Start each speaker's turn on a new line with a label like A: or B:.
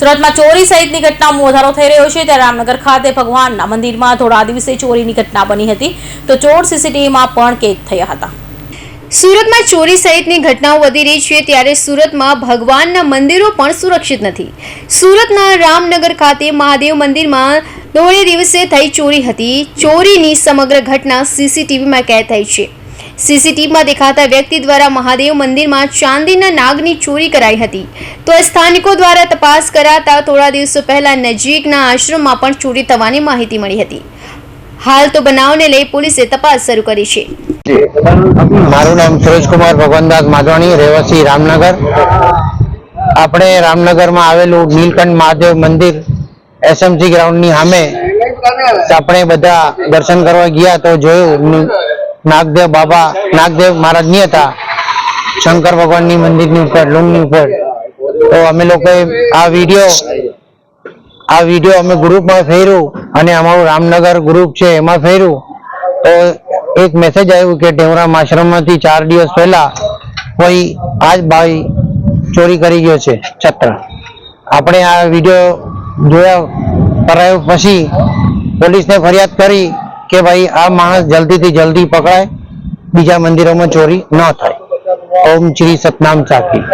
A: સુરતમાં ચોરી સહિતની ઘટનામાં વધારો થઈ રહ્યો છે. ત્યારે રામનગર ખાતે ભગવાનના મંદિરમાં થોડા દિવસે ચોરીની ઘટના બની હતી. તો ચોર સીસીટીવીમાં પણ કેદ થયા હતા.
B: સુરતમાં ચોરી સહિતની ઘટનાઓ વધી રહી છે ત્યારે સુરતમાં ભગવાનના મંદિરો પણ સુરક્ષિત નથી. સુરતના રામનગર ખાતે મહાદેવ મંદિરમાં દોઢે દિવસે થઈ ચોરી હતી. ચોરીની સમગ્ર ઘટના સીસીટીવીમાં કેદ થઈ છે. સીસીટીવીમાં દેખાતા વ્યક્તિ દ્વારા મહાદેવ મંદિરમાં ચાંદીના નાગની ચોરી કરાઈ હતી. તો સ્થાનિકો દ્વારા તપાસ કરાતા થોડા દિવસો પહેલા નજીકના આશ્રમમાં પણ ચોરી થવાની માહિતી મળી હતી. હાલ તો બનાવને લઈ પોલીસે તપાસ શરૂ કરી છે.
C: મારું નામ સુરેશકુમાર ભગવાનદાસ માધવાણી, રહેવાસી રામનગર. આપણે રામનગરમાં આવેલું નીલકંઠ મહાદેવ મંદિર એસએમસી ગ્રાઉન્ડની સામે આપણે બધા દર્શન કરવા ગયા તો જોયું નાગદેવ બાબા, નાગદેવ મહારાજની હતા. શંકર ભગવાનની મંદિરની ઉપર, લુંગની ઉપર. તો અમે લોકોએ આ વીડિયો આ વીડિયો અમે ગ્રુપમાં ફેર્યું અને અમારું રામનગર ગ્રુપ છે એમાં ફેર્યું. તો એક મેસેજ આવ્યું કે ટેવરામ આશ્રમમાંથી ચાર દિવસ પહેલા કોઈ આજ ભાઈ ચોરી કરી ગયો છે, છત્ર. આપણે આ વીડિયો જોયા કરાયો પછી પોલીસને ફરિયાદ કરી કે ભાઈ આ માણસ જલ્દીથી જલ્દી પકડાય, બીજા મંદિરોમાં ચોરી ન થાય. ઓમ શ્રી સતનામ સાખી.